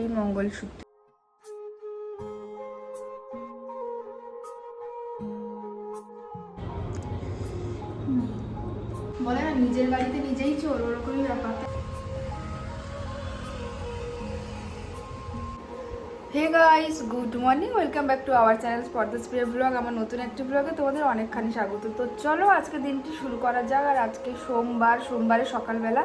এই মঙ্গলসূত্র। বলে না নিজের বাড়িতে নিজেই চোর ওরকমই ব্যাপার hey guys good morning welcome back to our channel Spardha spray blog আমার নতুন একটি ব্লগে তোমাদের অনেকখানি স্বাগত। তো চলো আজকে দিনটি শুরু করা যাক। আর আজকে সোমবার, সোমবারে সকালবেলা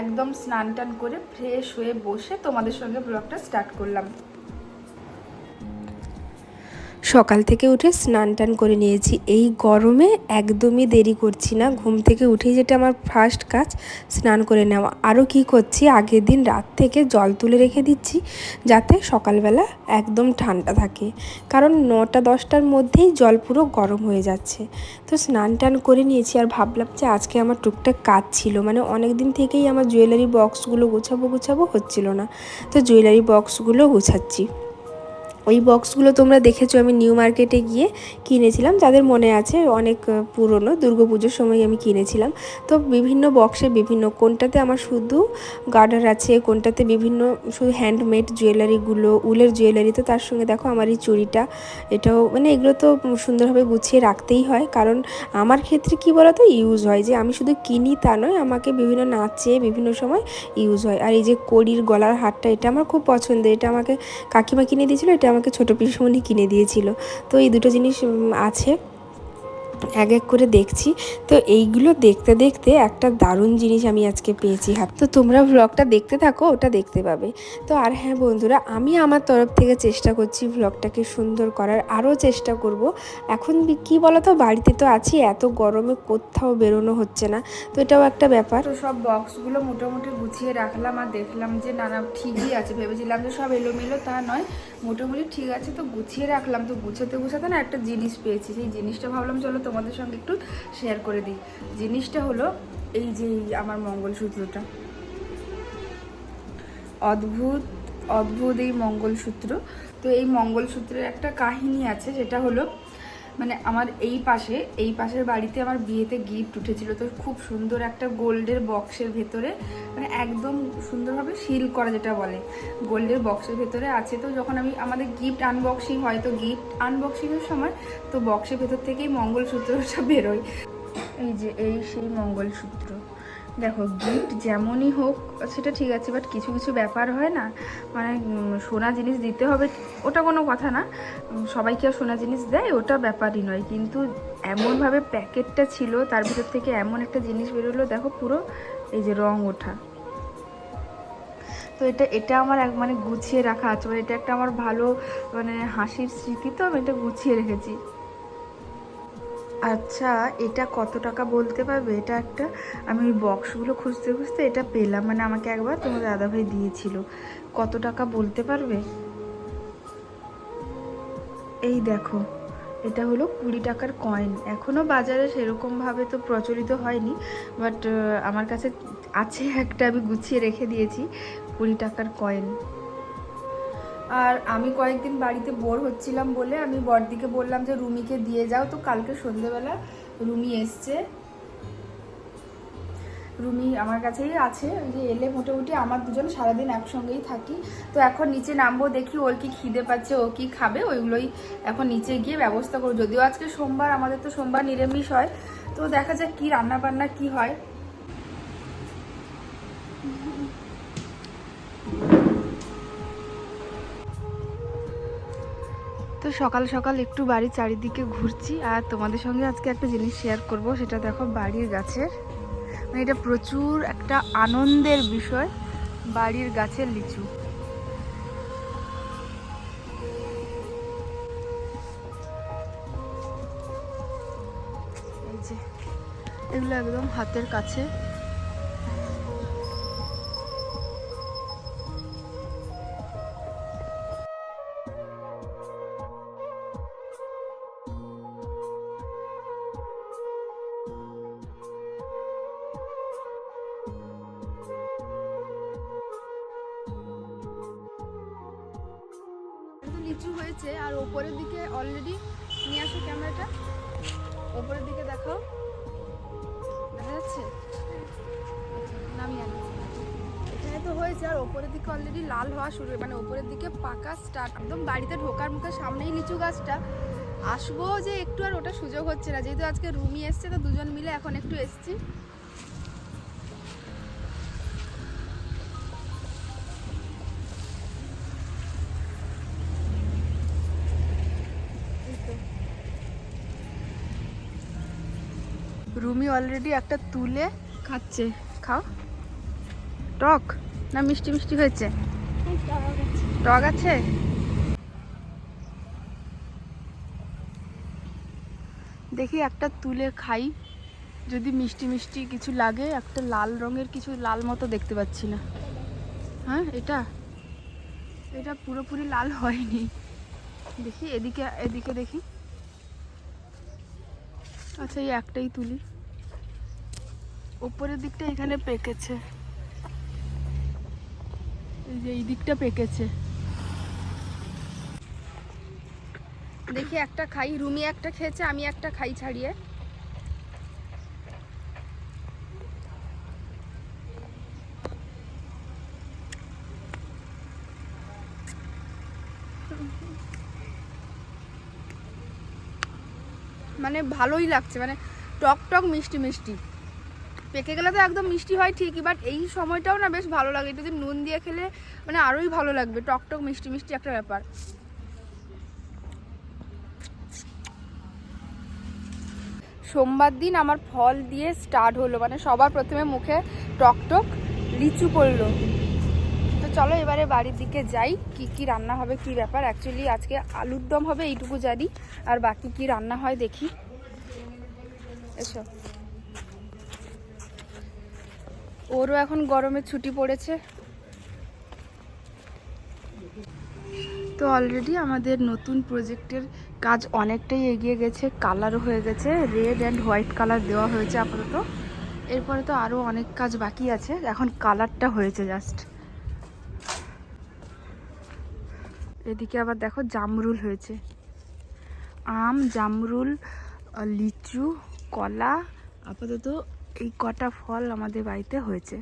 একদম স্নান টান করে ফ্রেশ হয়ে বসে তোমাদের সঙ্গে ব্লগটা স্টার্ট করলাম। সকাল থেকে উঠে স্নান টান করে নিয়েছি। এই গরমে একদমই দেরি করছি না। ঘুম থেকে উঠেই যেটা আমার ফার্স্ট কাজ, স্নান করে নেওয়া। আরও কি করছি, আগের দিন রাত থেকে জল তুলে রেখে দিচ্ছি, যাতে সকালবেলা একদম ঠান্ডা থাকে। কারণ নটা দশটার মধ্যেই জল পুরো গরম হয়ে যাচ্ছে। তো স্নান টান করে নিয়েছি আর ভাবলাম যে আজকে আমার টুকটাক কাজ ছিল। মানে অনেক দিন থেকেই আমার জুয়েলারি বক্সগুলো গুছাবো গুছাবো হচ্ছিল না। তো জুয়েলারি বক্সগুলো গুছাচ্ছি। ওই বক্সগুলো তোমরা দেখেছ, আমি নিউ মার্কেটে গিয়ে কিনেছিলাম, যাদের মনে আছে অনেক পুরনো দুর্গাপুজোর সময় আমি কিনেছিলাম। তো বিভিন্ন বক্সে বিভিন্ন, কোনটাতে আমার শুধু গার্ডার আছে, কোনটাতে বিভিন্ন শুধু হ্যান্ডমেড জুয়েলারিগুলো উলের জুয়েলারি তো তার সঙ্গে দেখো আমার এই চুড়িটা, এটাও মানে এগুলো তো সুন্দরভাবে গুছিয়ে রাখতেই হয়। কারণ আমার ক্ষেত্রে কি বলতো ইউজ হয় যে আমি শুধু কিনি তা নয়, আমাকে বিভিন্ন নাচে বিভিন্ন সময় ইউজ হয়। আর এই যে কড়ির গলার হারটা, এটা আমার খুব পছন্দের, এটা আমাকে কাকিমা কিনে দিয়েছিলো, এটা আমাকে ছোটো পিসমণি কিনে দিয়েছিল। তো এই দুটো জিনিস আছে। এক এক করে দেখছি। তো এইগুলো দেখতে দেখতে একটা দারুণ জিনিস আমি আজকে পেয়েছি হাত। তো তোমরা ভ্লগটা দেখতে থাকো, ওটা দেখতে পাবে। তো আর হ্যাঁ বন্ধুরা, আমি আমার তরফ থেকে চেষ্টা করছি ভ্লগটাকে সুন্দর করার, আরও চেষ্টা করব। এখন কি বলো তো বাড়িতে তো আছি, এত গরমে কোথাও বেরোনো হচ্ছে না। তো এটাও একটা ব্যাপার। তো সব বক্সগুলো মোটামুটি গুছিয়ে রাখলাম আর দেখলাম যে নানা ঠিকই আছে। ভেবেছিলাম যে সব এলোমেলো তা নয়, মোটামুটি ঠিক আছে। তো গুছিয়ে রাখলাম। তো গুছাতে গুছাতে না একটা জিনিস পেয়েছি। সেই জিনিসটা ভাবলাম, চলো তোমাদের সঙ্গে একটু শেয়ার করে দিই। জিনিসটা হলো এই যে আমার মঙ্গলসূত্রটা। অদ্ভুত অদ্ভুত এই মঙ্গলসূত্র। তো এই মঙ্গলসূত্রের একটা কাহিনী আছে যেটা হলো মানে আমার এই পাশে, এই পাশের বাড়িতে আমার বিয়েতে গিফট উঠেছিল। তো খুব সুন্দর একটা গোল্ডের বক্সের ভেতরে মানে একদম সুন্দরভাবে সিল করা যেটা বলে, গোল্ডের বক্সের ভেতরে আছে। তো যখন আমি, আমাদের গিফট আনবক্সিং হয়, তো গিফট আনবক্সিংয়ের সময় তো বক্সের ভেতর থেকেই মঙ্গলসূত্রটা বেরোয়। এই যে, এই সেই মঙ্গলসূত্র। দেখো গিফট যেমনই হোক, সেটা ঠিক আছে বাট কিছু কিছু ব্যাপার হয় না মানে সোনা জিনিস দিতে হবে, ওটা কোনো কথা না। সবাইকে আর সোনা জিনিস দেয়? ওটা ব্যাপারই নয়। কিন্তু এমনভাবে প্যাকেটটা ছিল, তার ভিতর থেকে এমন একটা জিনিস বেরোলো, দেখো পুরো, এই যে রং ওঠা। তো এটা এটা আমার এক মানে গুছিয়ে রাখা আছে। মানে এটা একটা আমার ভালো মানে হাসির স্মৃতি, তো আমি এটা গুছিয়ে রেখেছি। আচ্ছা এটা কত টাকা বলতে পারবে? এটা একটা, আমি ওই বক্সগুলো খুঁজতে খুঁজতে এটা পেলাম। মানে আমাকে একবার তোমার দাদাভাই দিয়েছিল। কত টাকা বলতে পারবে? এই দেখো, এটা হলো কুড়ি টাকার কয়েন এখনও বাজারে সেরকমভাবে তো প্রচলিত হয়নি বাট আমার কাছে আছে একটা, আমি গুছিয়ে রেখে দিয়েছি কুড়ি টাকার কয়েন আর আমি কয়েকদিন বাড়িতে বোর হচ্ছিলাম বলে আমি বড়দিকে বললাম যে, রুমিকে দিয়ে যাও। তো কালকে সন্ধেবেলা রুমি এসছে। রুমি আমার কাছেই আছে। ওই যে এলে মোটামুটি আমার দুজন সারাদিন একসঙ্গেই থাকি। তো এখন নিচে নামবো, দেখি ওর কি খিদে পাচ্ছে, ও কি খাবে, ওইগুলোই এখন নিচে গিয়ে ব্যবস্থা করব। যদিও আজকে সোমবার, আমাদের তো সোমবার নিরামিষ হয়। তো দেখা যাক কি রান্না বান্না কি হয়। তো সকাল সকাল একটু বাড়ির চারিদিকে ঘুরছি আর তোমাদের সঙ্গে আজকে একটা জিনিস শেয়ার করব, সেটা দেখো বাড়ির গাছের। মানে এটা প্রচুর একটা আনন্দের বিষয়, বাড়ির গাছের লিচু। এগুলো একদম হাতের কাছে। লিচু হয়েছে আর ওপরের দিকে অলরেডি নিয়ে আসো ক্যামেরাটা। ওপরের দিকে দেখাও। দেখা যাচ্ছে? নামিয়ে এখানে তো হয়েছে আর ওপরের দিকে অলরেডি লাল হওয়া শুরু মানে ওপরের দিকে পাকা স্টার্ট একদম বাড়িতে ঢোকার মুখে সামনেই লিচু গাছটা। আসব যে একটু আর ওটা সুযোগ হচ্ছে না। যেহেতু আজকে রুমি এসছে, তো দুজন মিলে এখন একটু এসছি। রুমি অলরেডি একটা তুলে খাচ্ছে। খাও। টক না মিষ্টি মিষ্টি হয়েছে? টক আছে? দেখি একটা তুলে খাই। যদি মিষ্টি মিষ্টি কিছু লাগে একটা লাল রঙের কিছু লাল মতো দেখতে পাচ্ছি না। হ্যাঁ এটা? এটা পুরোপুরি লাল হয়নি। দেখি এদিকে এদিকে দেখি। আচ্ছা এই একটাই তুলি। উপরের দিকটা এখানে পেকেছে। এই যে এই দিকটা পেকেছে। দেখি একটা খাই, রুমি একটা খেয়েছে, আমি একটা খাই ছাড়িয়ে। মানে ভালোই লাগছে মানে টক টক মিষ্টি মিষ্টি। পেকে গেলে তো একদম মিষ্টি হয় ঠিকই বাট এই সময়টাও না বেশ ভালো লাগে। যদি নুন দিয়ে খেলে মানে আরোই ভালো লাগবে টক টক মিষ্টি মিষ্টি একটা ব্যাপার। সোমবার দিন আমার ফল দিয়ে স্টার্ট হলো মানে সবার প্রথমে মুখে টক টক লিচু পড়ল। তো চলো এবারে বাড়ির দিকে যাই, কি কি রান্না হবে, কি ব্যাপার? অ্যাকচুয়ালি আজকে আলুর দম হবে এইটুকু জানি, আর বাকি কি রান্না হয় দেখি। এসো। ওরও এখন গরমের ছুটি পড়েছে। তো অলরেডি আমাদের নতুন প্রজেক্টের কাজ অনেকটাই এগিয়ে গেছে কালারও হয়ে গেছে রেড অ্যান্ড হোয়াইট কালার দেওয়া হয়েছে আপাতত। এরপরে তো আরও অনেক কাজ বাকি আছে, এখন কালারটা হয়েছে জাস্ট এদিকে আবার দেখো জামরুল হয়েছে। আম, জামরুল লিচু, কলা, আপাতত এই কটা ফল আমাদের বাড়িতে হয়েছে।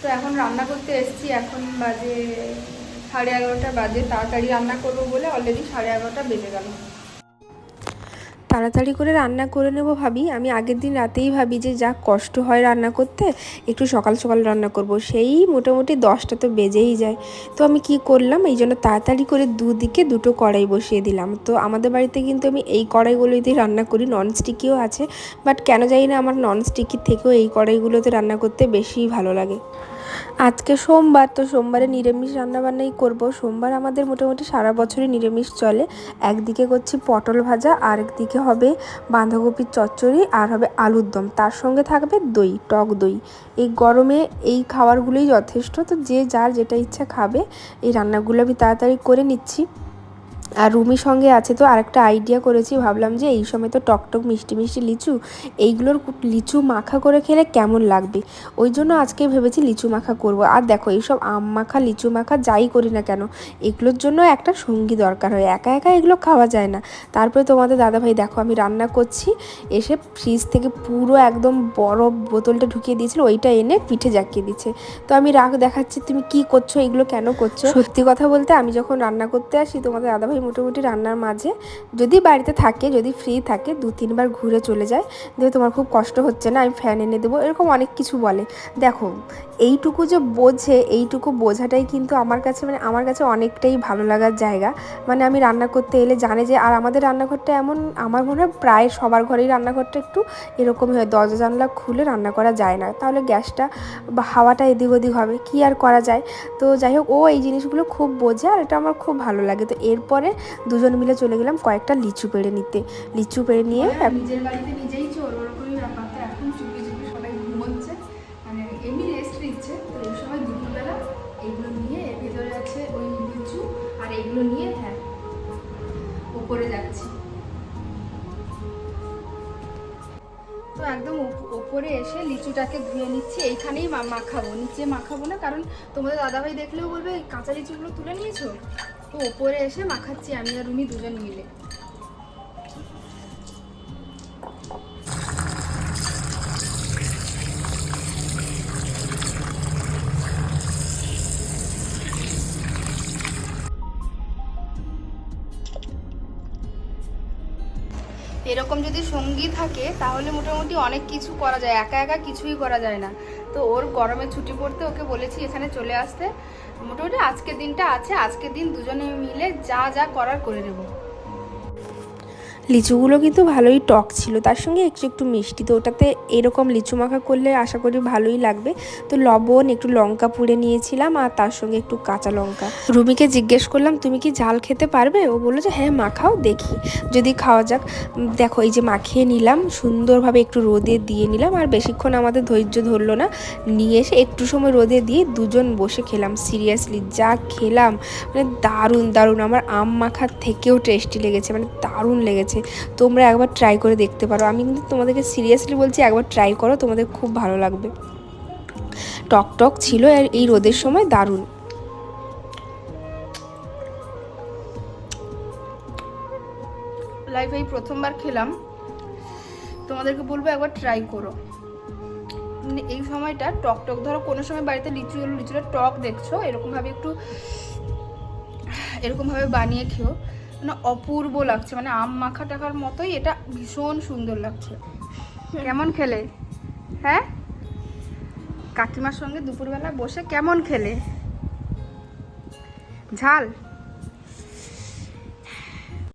তো এখন রান্না করতে এসছি, এখন বাজে সাড়ে এগারোটা বাজে, তাড়াতাড়ি রান্না করব বলে অলরেডি সাড়ে এগারোটা বেজে গেল। তাড়াতাড়ি করে রান্না করে নেব ভাবি। আমি আগের দিন রাতেই ভাবি যে যা কষ্ট হয় রান্না করতে, একটু সকাল সকাল রান্না করব। সেই মোটামুটি দশটা তো বেজেই যায়। তো আমি কি করলাম, এই জন্য তাড়াতাড়ি করে দুদিকে দুটো কড়াই বসিয়ে দিলাম। তো আমাদের বাড়িতে কিন্তু আমি এই কড়াইগুলোতে রান্না করি ননস্টিকিও আছে। বাট কেন জানি না আমার ননস্টিকির থেকেও এই কড়াইগুলোতে রান্না করতে বেশি ভালো লাগে। আজকে সোমবার, তো সোমবারে নিরামিষ রান্নাবান্নাই করব। সোমবার আমাদের মোটামুটি সারা বছরই নিরামিষ চলে। একদিকে করছি পটল ভাজা আর একদিকে হবে বাঁধাকপির চচ্চড়ি আর হবে আলুর দম। তার সঙ্গে থাকবে দই, টক দই। এই গরমে এই খাবারগুলোই যথেষ্ট। তো যে যার যেটা ইচ্ছা খাবে, এই রান্নাগুলো আমি তাড়াতাড়ি করে নিচ্ছি। আর রুমির সঙ্গে আছে তো আরেকটা আইডিয়া করেছি ভাবলাম যে এই সময় তো টকটক মিষ্টি মিষ্টি লিচু এইগুলোর লিচু মাখা করে খেলে কেমন লাগবে? ওই জন্য আজকে ভেবেছি লিচু মাখা করব। আর দেখো এইসব আম মাখা লিচু মাখা যাই করি না কেন এগুলোর জন্য একটা সঙ্গী দরকার হয়। একা একা এগুলো খাওয়া যায় না। তারপরে তোমাদের দাদাভাই দেখো আমি রান্না করছি এসে ফ্রিজ থেকে পুরো একদম বড় বোতলটা ঢুকিয়ে দিয়েছিল ওইটা এনে পিঠে জাকিয়ে দিচ্ছে। তো আমি রাগ দেখাচ্ছি তুমি কি করছ এগুলো কেন করছ? সত্যি কথা বলতে আমি যখন রান্না করতে আসি তোমাদের দাদাভাই মোটামুটি রান্নার মাঝে। যদি বাড়িতে থাকে, যদি ফ্রি থাকে, দু তিনবার ঘুরে চলে যায়। দিয়ে তোমার খুব কষ্ট হচ্ছে না? আমি ফ্যান এনে দেবো। এরকম অনেক কিছু বলে। দেখো, এইটুকু যে বোঝে, এইটুকু বোঝাটাই কিন্তু আমার কাছে মানে আমার কাছে অনেকটাই ভালো লাগার জায়গা। মানে আমি রান্না করতে এলে জানে যে, আর আমাদের রান্নাঘরটা এমন, আমার মনে হয় প্রায় সবার ঘরেই রান্নাঘরটা একটু এরকমই হয়। দরজা জানলা খুলে রান্না করা যায় না। তাহলে গ্যাসটা বা হাওয়াটা এদিক ওদিক হবে। কি আর করা যায়? তো যাই হোক, ও এই জিনিসগুলো খুব বোঝে আর এটা আমার খুব ভালো লাগে। তো এরপরে দুজন মিলে চলে গেলাম কয়েকটা লিচু পেড়ে নিতে। লিচু পেড়ে নিয়ে নিজের বাড়িতে নিজেই চোর ওরকমই ব্যাপার তো এখন চুপি চুপি সবাই ঘুমোচ্ছে। মানে এমনি রেস্ট নিচ্ছে। তো এই সময় দুপুরবেলা এগুলো নিয়ে এর ভেতরে আছে ওই লিচু আর এগুলো নিয়ে হ্যাঁ উপরে যাচ্ছি। তো একদম ওপ- ওপরে এসে লিচুটাকে ধুয়ে নিচ্ছি। এইখানেই মাখাবো নিচে মাখাবো না। কারণ তোমাদের দাদাভাই দেখলেও বলবে "এই কাঁচা লিচুগুলো তুলে নিয়েছো? তো ওপরে এসে মাখাচ্ছি আমি আর রুমি দুজন মিলে। সঙ্গী থাকে, তাহলে মোটামুটি অনেক কিছু করা যায়। একা একা কিছুই করা যায় না। তো ওর গরমে ছুটি পড়তে ওকে বলেছি এখানে চলে আসতে। মোটামুটি আজকের দিনটা আছে, আজকের দিন দুজনে মিলে যা যা করার করে নেব লিচুগুলো কিন্তু ভালোই টক ছিল, তার সঙ্গে একটু একটু মিষ্টি, তো ওটাতে এরকম লিচু মাখা করলে আশা করি ভালোই লাগবে। তো লবণ, একটু লঙ্কা পুড়ে নিয়েছিলাম আর তার সঙ্গে একটু কাঁচা লঙ্কা। রুমিকে জিজ্ঞেস করলাম, তুমি কি ঝাল খেতে পারবে? ও বলল যে হ্যাঁ মাখাও, দেখি, যদি খাওয়া যাক। দেখো, এই যে মাখিয়ে নিলাম, সুন্দরভাবে একটু রোদে দিয়ে নিলাম, আর বেশিক্ষণ আমাদের ধৈর্য ধরলো না। নিয়ে এসে একটু সময় রোদে দিয়ে দুজন বসে খেলাম, সিরিয়াসলি যা খেলাম মানে দারুণ দারুণ, আমার আম মাখার থেকেও টেস্টি লেগেছে মানে দারুণ লেগেছে। তোমরা একবার ট্রাই করে দেখতে পারো। আমি কিন্তু তোমাদেরকে সিরিয়াসলি বলছি, একবার ট্রাই করো, তোমাদের খুব ভালো লাগবে। টক টক ছিল আর এই রোদের সময় দারুণ। লাইফে এই প্রথমবার খেলাম। তোমাদেরকে বলব একবার ট্রাই করো। এই সময়টা টক টক, ধরো কোনো সময় বাড়িতে লিচু এলো, লিচুটা টক দেখছ, এরকমভাবে একটু, এরকমভাবে বানিয়ে খেও। মানে অপূর্ব লাগছে। মানে আম মাখা টাকার মতোই এটা ভীষণ সুন্দর লাগছে। কেমন খেলে? হ্যাঁ? কাকিমার সঙ্গে দুপুরবেলা বসে কেমন খেলে? ঝাল?